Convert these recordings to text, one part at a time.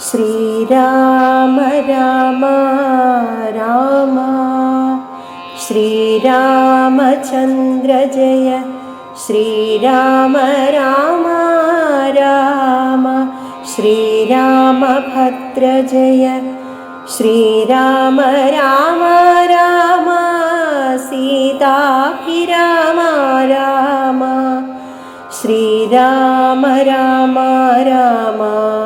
श्रीराम राम राम। श्रीरामचन्द्र जय। श्रीराम राम राम। श्रीरामभद्र जय। श्रीराम राम राम। सीता की राम राम। श्रीराम राम राम।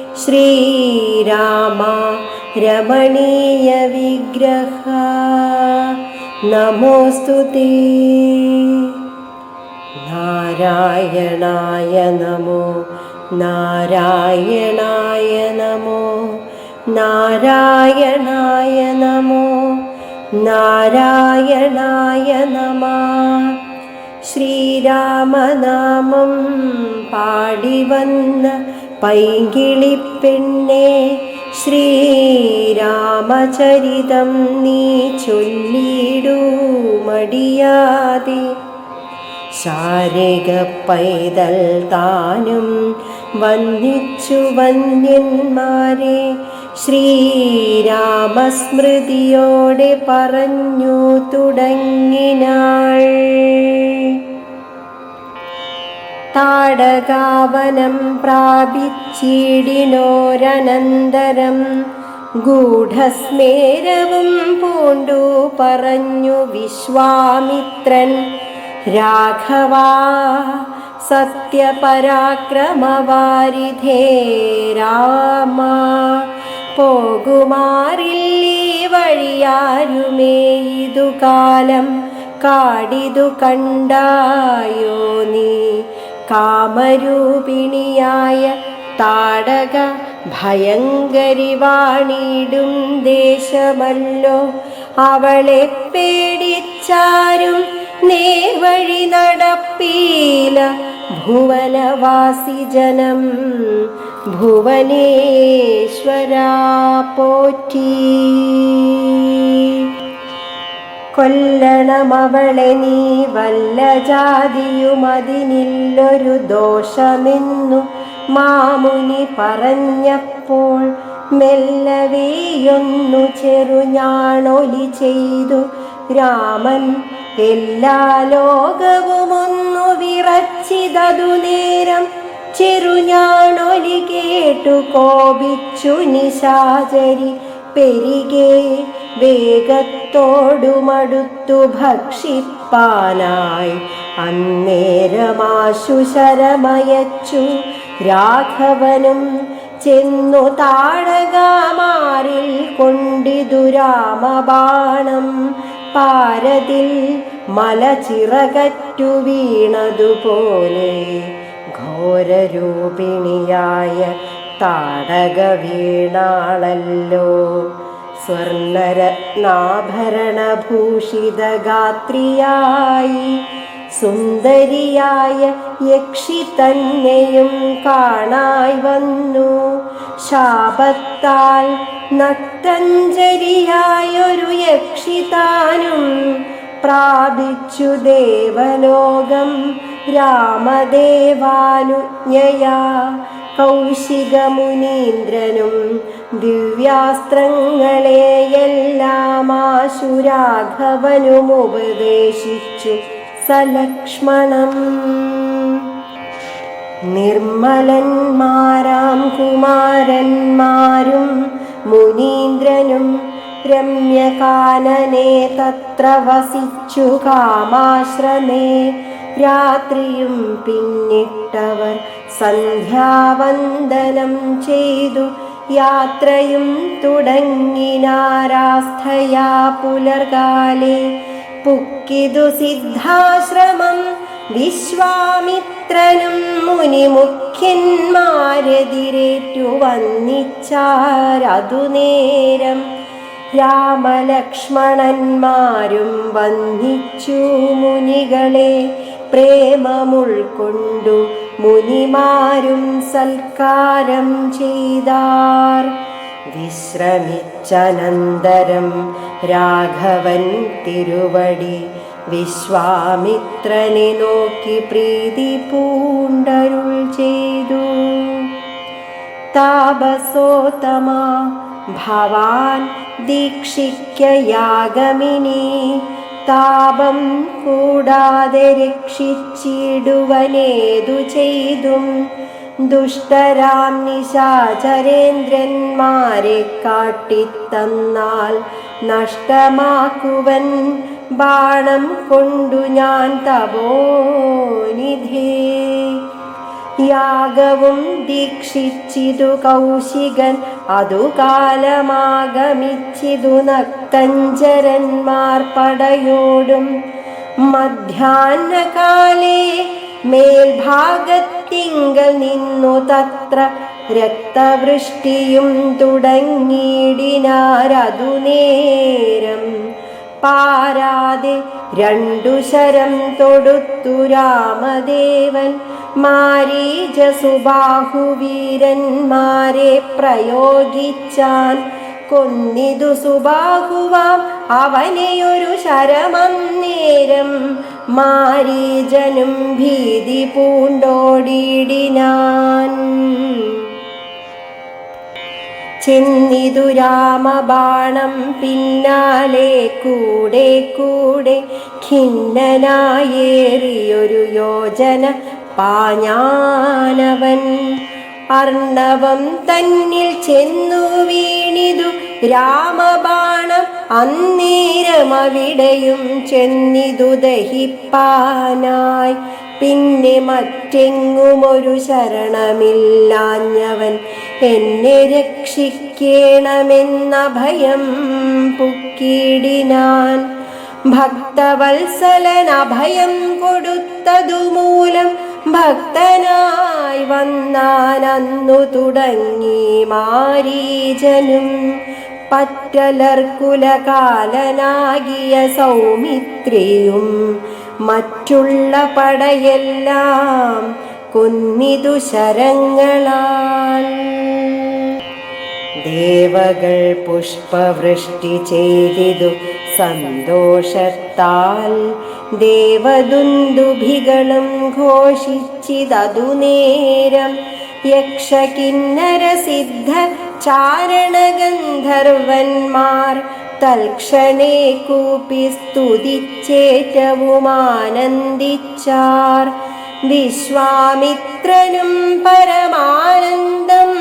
ശ്രീരാമ രമണീയ വിഗ്രഹ. നമോസ്തു നാരായണായ നമോ നാരായണായ നമോ നാരായണായ നമോ നാരായണായ നമ. ശ്രീരാമനാമം പാടിവന്ന പൈകിളിപ്പെണ്ണെ ശ്രീരാമചരിതം നീ ചൊല്ലിടൂ മടിയാതെ ശാരിക പൈതൽ താനും വന്ദിച്ചു വന്യന്മാരെ ശ്രീരാമസ്മൃതിയോടെ പറഞ്ഞു തുടങ്ങിനാൾ. താടകാവനം പ്രാപിച്ചിടിനോരനന്തരം ഗൂഢസ്മേരവും പൂണ്ടു പറഞ്ഞു വിശ്വാമിത്രൻ. രാഘവാ സത്യപരാക്രമവാരിധേ രാമ പോകുമാറില്ലീ വഴിയാരുമേ ഇതു കാടിതു കണ്ടായോ നീ? കാമരൂപിണിയായ താടക ഭയങ്കരി വാണിടും ദേശമല്ലോ. അവളെ പേടിച്ചാരും നേവഴി നടപ്പീല. ഭുവനവാസി ജനം ഭുവനേശ്വരാ പോറ്റി. കൊല്ലണമവളെ നീ വല്ല ജാതിയും അതിനില്ലൊരു ദോഷമെന്നു മാമുനി പറഞ്ഞപ്പോൾ മെല്ലവേയൊന്നു ചെറുഞാണൊലി ചെയ്തു. രാമൻ എല്ലാ ലോകവുമൊന്നു വിറച്ചിതതു നേരം ചെറുഞാണൊലി കേട്ടു കോപിച്ചു നിശാചരി. പെരികെ വേഗത്തോടുമടുത്തു ഭക്ഷിപ്പാനായി അന്നേരമാശു ശരമയച്ചു. രാഘവനും ചെന്നു താടകാമാറിൽ കൊണ്ടിതു രാമബാണം. പാരതിൽ മല ചിറകറ്റു വീണതുപോലെ ഘോരരൂപിണിയായ താടക വീണാളല്ലോ സ്വർണരത്നാഭരണഭൂഷിതഗാത്രിയായി സുന്ദരിയായ യക്ഷി തന്നെയും കാണായി വന്നു. ശാപത്താൽ നട്ടഞ്ചരിയായൊരു യക്ഷി താനും പ്രാപിച്ചു ദേവലോകം രാമദേവാനുജ്ഞയാ. കൗശികമുനീന്ദ്രനും ദിവ്യാസ്ത്രങ്ങളെയെല്ലാം ആശുരാഘവനും ഉപദേശിച്ചു സലക്ഷ്മണം. നിർമ്മലന്മാരാം കുമാരന്മാരും മുനീന്ദ്രനും രമ്യകാനനെ തത്ര വസിച്ചു കാമാശ്രമേ രാത്രിയും പിന്നിട്ടവർ സന്ധ്യാവന്ദനം ചെയ്തു. യാത്രയും തുടങ്ങിനാരാസ്ഥയാ പുലർകാലെ. പുക്കിതു സിദ്ധാശ്രമം വിശ്വാമിത്ര വിശ്വാമിത്രനും മുനിമുഖ്യന്മാരെതിരേറ്റു വന്നിച്ചാരതു നേരം രാമലക്ഷ്മണന്മാരും വന്നിച്ചു മുനികളെ. പ്രേമമുൾക്കൊണ്ടു മുനിമാരും സൽക്കാരം ചെയ്താർ. വിശ്രമിച്ചനന്തരം രാഘവൻ തിരുവടി വിശ്വാമിത്രനെ നോക്കി പ്രീതി പൂണ്ടരുൾ ചെയ്തു. താപസോത്തമാ ഭവാൻ ദീക്ഷിക്കയാഗമിനി താപം കൂടാതെ രക്ഷിച്ചിടുവനേതു ചെയ്തും. ദുഷ്ടരാം നിശാചരേന്ദ്രന്മാരെ കാട്ടിത്തന്നാൽ നഷ്ടമാക്കുവൻ ബാണം കൊണ്ടു ഞാൻ തപോനിധേ യാഗവും ദീക്ഷിച്ചിതു കൗശികൻ അതു കാലമാഗമിച്ചിതു നക്തഞ്ചരന്മാർ പടയോടും. മധ്യാഹ്നകാലേ മേൽഭാഗത്തിങ്കൽ നിന്നു തത്ര രക്തവൃഷ്ടിയും തുടങ്ങിയിടിനാരതു നേരം പാരാതെ രണ്ടു ശരം തൊടുത്തു രാമദേവൻ. മാരീജ മാരീജസുബാഹുവീരന്മാരെ പ്രയോഗിച്ചാൻ കൊന്നിതു സുബാഹുവാം. അവനെയൊരു നേരം മാരീജനും ഭീതി പൂണ്ടോടിയിടിനാൻ. ചെന്നിതു രാമബാണം പിന്നാലെ കൂടെ കൂടെ ഖിന്നനായേറിയൊരു യോജന പാഞ്ഞാനവൻ. അർണവം തന്നിൽ ചെന്നു വീണിതു രാമബാണം അന്നേരം അവിടെയും ചെന്നിതു ദഹിപ്പാനായി. പിന്നെ മറ്റെങ്ങുമൊരു ശരണമില്ലാഞ്ഞവൻ എന്നെ രക്ഷിക്കണമെന്ന ഭയം പുക്കിടിനാൻ ഭക്തവത്സലൻ അഭയം കൊടുത്തതുമൂലം ഭക്തനായി വന്നാൻ അന്നു തുടങ്ങി മാരീജനും. പറ്റലർക്കുലകാലനാകിയ സൗമിത്രിയും മറ്റുള്ള പടയെല്ലാം കുന്നിതു ശരങ്ങളാൽ. ദേവകൾ പുഷ്പവൃഷ്ടി ചെയ്തിതു സന്തോഷത്താൽ. ദേവദുന്ദുഭികളും ഘോഷിച്ചിതതു നേരം. യക്ഷകിന്നരസിദ്ധ ചാരണഗന്ധർവന്മാർ തൽക്ഷണേ കൂപ്പി സ്തുതിച്ചേറ്റവും ആനന്ദിച്ചാർ വിശ്വാമിത്രനും പരമാനന്ദം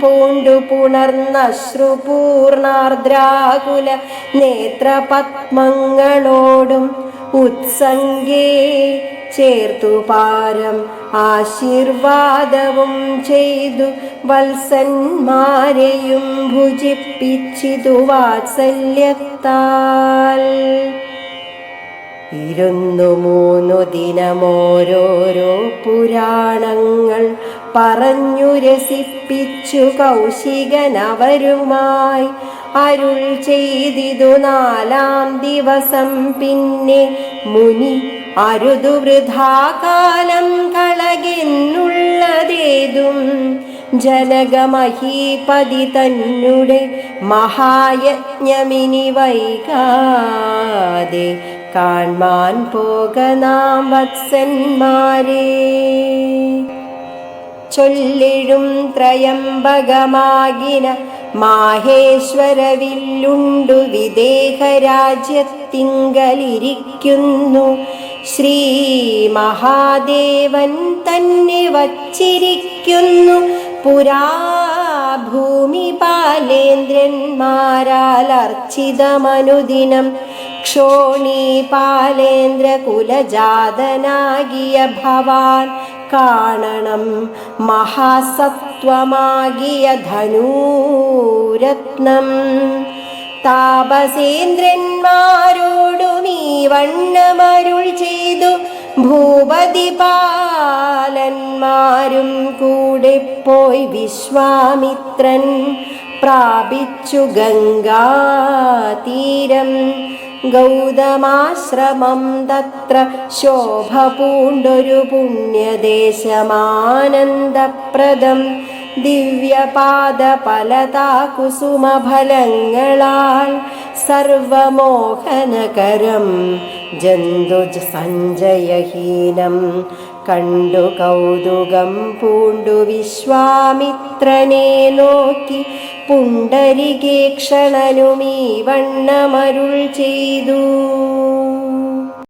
പൂണ്ടു പുണർന്നശ്രുപൂർണാർദ്രാകുല നേത്രപത്മങ്ങളോടും ഉത്സംഗേ ചേർത്തു പാരം. ആശീർവാദവും ചെയ്തു വത്സന്മാരെയും ഭുജിപ്പിച്ചിതു വാത്സല്യത്താൽ. ഇരുന്നു മൂന്നു ദിനമോരോരോ പുരാണങ്ങൾ പറഞ്ഞു രസിപ്പിച്ചു കൗശികനവരുമായി. അരുൾ ചെയ്തിതു നാലാം ദിവസം പിന്നെ മുനി അരുതു വൃഥാകാലം കളകെന്നുള്ളതേതും ജനകമഹീപതി തന്നെ മഹായജ്ഞമിനി വൈകാതെ കാൺമാൻ പോക നാം വത്സന്മാരെ. ചൊല്ലിഴും ത്രയംബകമാകിന മാഹേശ്വരവില്ലുണ്ടു വിദേഹരാജ്യത്തിങ്കലിരിക്കുന്നു. ശ്രീ മഹാദേവൻ തന്നെ വച്ചിരിക്കുന്നു. പുരാ ഭൂമി പാലേന്ദ്രന്മാരാൽ അർച്ചിതമനുദിനം. ക്ഷോണി പാലേന്ദ്ര കുലജാതനാകിയ ഭവാൻ കാണണം. മഹാസത്വമാകിയ ധനൂരത്നം. താപസേന്ദ്രന്മാരോടും ഈ വണ്ണമരുൾ ചെയ്തു. ഭൂപതി പാലന്മാരും കൂടെ പോയി വിശ്വാമിത്രൻ പ്രാപിച്ചു ഗംഗാതീരം. ഗൗതമാശ്രമം തത്ര ശോഭ പൂണ്ടൊരു പുണ്യദേശമാനന്ദപ്രദം. ദിവ്യപാദ ഫലതാ കുസുമഫലങ്ങളാൽ സർവമോഹനകരം ജന്തു സഞ്ജയഹീനം കണ്ടു കൗതുകം പൂണ്ടു വിശ്വാമിത്രനെ നോക്കി പുണ്ടരികേക്ഷണനുമീ വണ്ണമരുൾ ചെയ്തു.